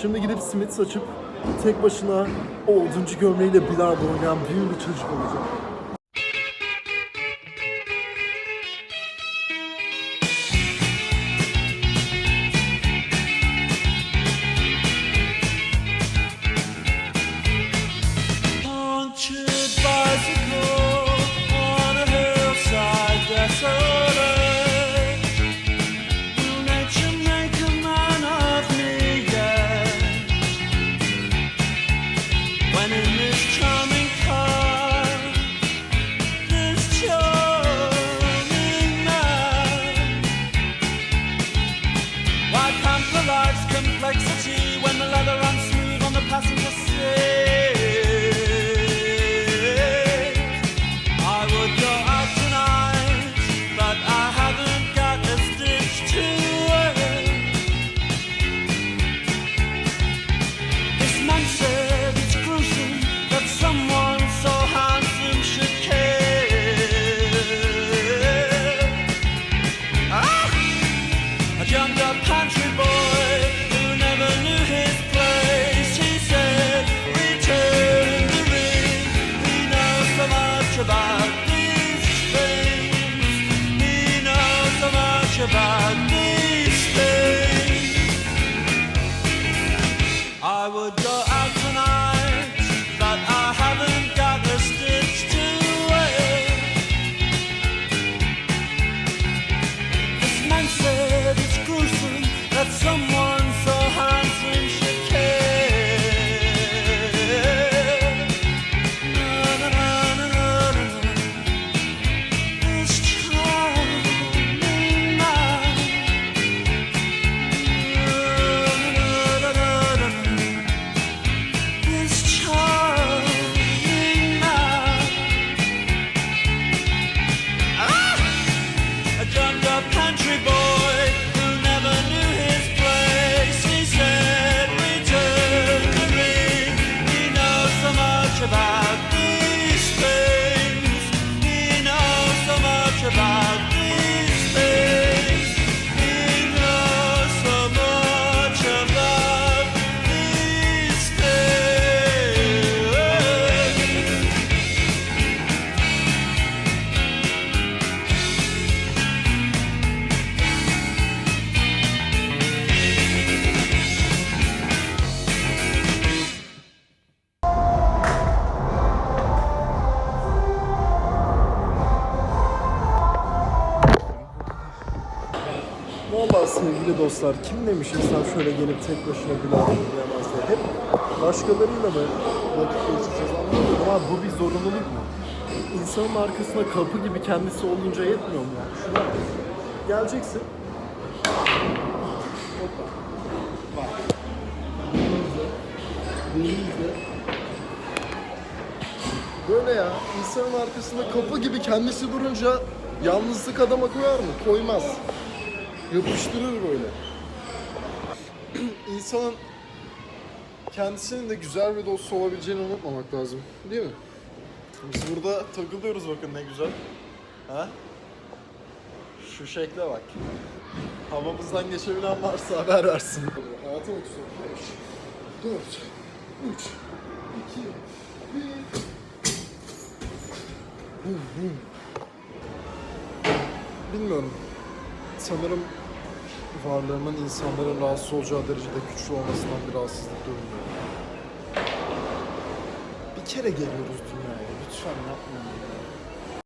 Şimdi gidip simit açıp tek başına o oduncu gömleğiyle bilardo oynayan büyük bir çocuk olacağım. Sevgili dostlar kim demiş insan şöyle gelip tek başına bilardo oynayamaz diye. Hep başkalarıyla mı vakit geçireceğiz anlamadım ama bu bir zorunluluk mu? İnsanın arkasında kapı gibi kendisi olunca yetmiyor mu yani? Şuna. Geleceksin. Hoppa. Bak. Dinle. Böyle ya. İnsanın arkasında kapı gibi kendisi durunca yalnızlık adama koyar mı? Koymaz. Yapıştırır böyle. İnsanın kendisinin de güzel bir dostu olabileceğini unutmamak lazım. Değil mi? Biz burada takılıyoruz bakın ne güzel. Ha? Şu şekle bak. Havamızdan geçebilen varsa haber versin. Hayatım 35, 4, 3, 2, 1. Bilmiyorum. Sanırım varlığımın insanların rahatsız olacağı derecede güçlü olmasından bir rahatsızlık duymuyorum. Bir kere geliyoruz dünyaya. Lütfen yapmayın.